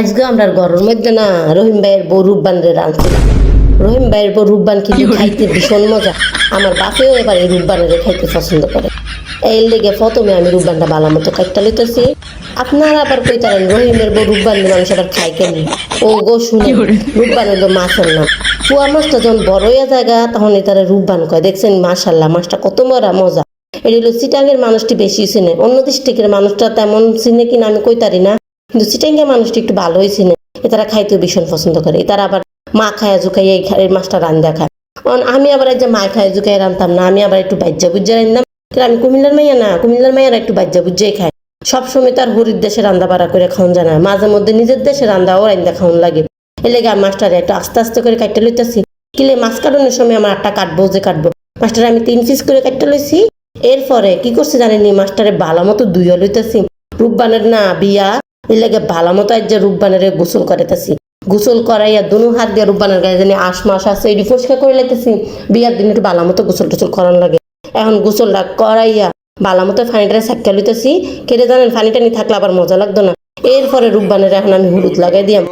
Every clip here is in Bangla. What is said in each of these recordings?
আজকে আমরা ঘরের মধ্যে না রহিম ভাইয়ের বউ রূপবান রে রাঁধছিলাম রহিম ভাইয়ের বউ রূপবান কিন্তু খাইতে ভীষণ মজা। আমার বাপেও এবার এই রূপবানের খাইতে পছন্দ করে। এই লেগে প্রথমে আমি রূপবানটা ভালো মতো কাটটা লিতেছি আপনারা আবার কইতারেন রহিমের বউ রূপবান মানুষ আবার খাই কেন ও গো শুনে রূপবানের তো মাছের নাম। পুয়া মাছটা যখন বড় হইয়া জায়গা তখন তারা রূপবান কয়। দেখছেন মাশাল্লাহ মাছটা কত মরা মজা। এটা হলো চিটাঙ্গের মানুষটি বেশি চিনে। অন্য ডিস্ট্রিক্টের মানুষটা তেমন চিনে কিনা আমি কইতারি না। কিন্তু চিটাঙ্গের মানুষটি একটু ভালোই চিনে। এতারা খাইতেও ভীষণ পছন্দ করে। তারা আবার মা খায়া জুকাইয়া এই মাছটা রান্ধা খায়। কারণ আমি আবার যে মা খায়া জুকাই রান্ধতাম না, আমি আবার একটু বাজ্যা বুজ্জা রান্ধতাম আমি কুমিল্লার মাইয়া না, কুমিল্লার মাইয়ারা একটু বাজ্যা বুজ্জাই খায়। সবসময় তার হরির দেশে রান্না বাড়া করে খাওয়ান যায় না। মাঝে মধ্যে নিজের দেশে রান্না ও রান্দা খাওয়ান লাগে। এর লেগে আমি একটু আস্তে আস্তে করে কাটতে লইতেছি। কিলে মাছ কাটানোর সময় আমার আটটা কাটবো, যে কাটবো। মাছটারে আমি তিন পিস করে কাটতে লইছি। এরপরে কি করছে জানেনি মাছটারে ভালো মতো ধুইয়া লইতেছি। রূপবানের না বিয়া এর লেগে ভালো মতো যে রূপবানের গোসল করাইতেছি। গোসল করাইয়া দুনু হাত দিয়ে রূপবানের গায়ে জানি আশ মাস আছে, এটি পরিষ্কার করে লাইতেছি। বিয়ার দিন একটু ভালো মতো গোসল টোসল করান লাগে। এখন গোসলটা করাইয়া ভালো মতো ফানিটা সাক্কা লইতেছি, কেটে জানেন ফানিটা নিয়ে থাকলে আবার মজা লাগতো না। এরপরে রূপবানের এখন আমি হলুদ লাগাই দিয়াম।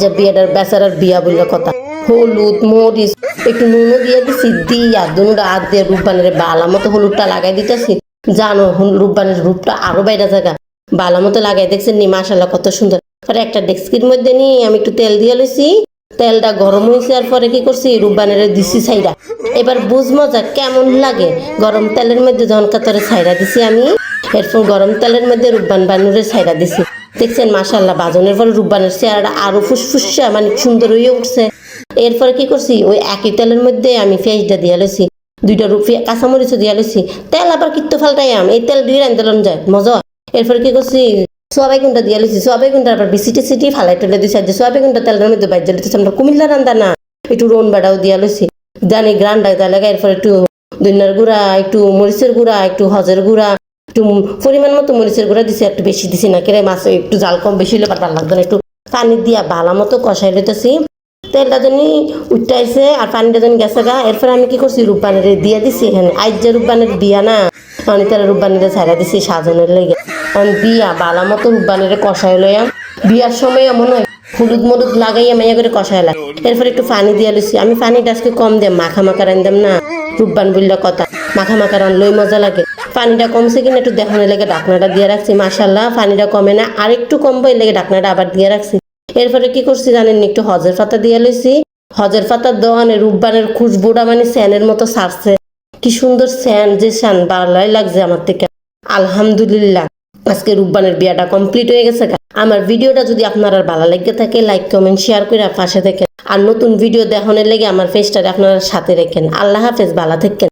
যে বিয়েটার বেচারার বিয়া বললে কথা। হলুদ, মরিচ, একটু নুনও দিয়ে দিছি, দিয়া দুনুটা হাত দিয়ে রূপবানের বালা মতো হলুদটা লাগাই দিতেছি। জানো রূপবানের রূপটা আরও বাইরে জায়গা। বালা মতো লাগাই দেখছেন নি মাশাল্লাহ কত সুন্দর। পরে একটা ডেস্কির মধ্যে নিয়ে আমি একটু তেল দিয়ে লইছি। তেলটা গরম হয়েছে আর পরে কি করছি? রূপবানের দিছি ছাইরা। এবার বুঝ মজা কেমন লাগে? গরম তেলের মধ্যে যখন কাতরে দিছি আমি, এরপর গরম তেলের মধ্যে রূপবান বানুরের ছাইরা দিছি। দেখছেন মাশাল্লাহ বাজনের পরে রূপবানের চেহারাটা আরও ফুসফুসা মানে সুন্দর হয়ে উঠছে। এরপরে কি করছি? ওই একই তেলের মধ্যে আমি পেঁয়াজটা দিয়ে লইছি। দুইটা রুপি কাঁচামরিচও দিয়ে লইছি। তেল আবার কিত্তো ফাল্টাই আম। এই তেল দিয়ে রান্ধলাম যায়। মজা। এরপরে কি করছি? সোয়াবে গুনটা দিয়ে লইছি। সোয়াবে গুনটা আবার বিসিটি সিটি ফালাই টেলে দিছি। আর সোয়াবে গুনটা তেলের মধ্যে বাইর দিতেছি আমরা কুমিল্লা রান্দা না একটু রোন বাড়াও দিয়ে লইছি। জানি গ্রান্ডা তাহলে এরপর একটু দইনার গুঁড়া, একটু মরিচের গুঁড়া, একটু হজের গুঁড়া, একটু পরিমাণ মতো মরিচের গুঁড়া দিছি, একটু বেশি দিছি না। কেরে মাছ একটু জাল কম বেশি হলে ভালো লাগতো না। একটু পানি দিয়া ভালো মতো কষাই লইতেছি। তেলটা জানি উঠাইছে আর পানিটা জানি গেছে গা। এরপর আমি কি করছি? রূপবানের দিয়ে দিছি এখানে। আজ যে রূপবানের বিয়া না। আমি তারা রূপবানের ছাড়া দিছি সাজনের লেগে। বিয়া, বালা মতো রূপবানের কষাই লইয়াম বিয়ার সময় এমন হয়, হলুদ মলুদ লাগাইয়া মাইয়া করে কষাই লাগে এরপর একটু পানি দিয়ে লইছি। আমি পানিটা আজকে কম দিয়ে মাখা মাখা রান্দাম না। রূপবান বললে, কথা, মাখা মাখা রানলেই মজা লাগে। পানিটা কমছে কিনা একটু দেখানোর লেগে ডাকনাটা দিয়ে রাখছি মাসাল্লাহ পানিটা কমে না। আর একটু কমবো লেগে ডাকনাটা আবার দিয়ে রাখছি। এরপরে কি করছি জানেন একটু হজের পাতা দিয়ে লইছি। হজের পাতার দোয়ানে রূপবানের খুশবুটা মানে স্যানের মতো সারছে। কি সুন্দর স্যান, যে স্যান ভালোই লাগছে আমার থেকে। আলহামদুলিল্লাহ। আজকে রূপবানের বিয়াটা কমপ্লিট হয়ে গেছে। আমার ভিডিওটা যদি আপনার ভালো লাগে থাকে লাইক কমেন্ট শেয়ার করে পাশে থাকেন আর নতুন ভিডিও দেখানোর লেগে আমার ফেসটা আপনারা সাথে রেখেন। আল্লাহ হাফেজ, ভালো থাকেন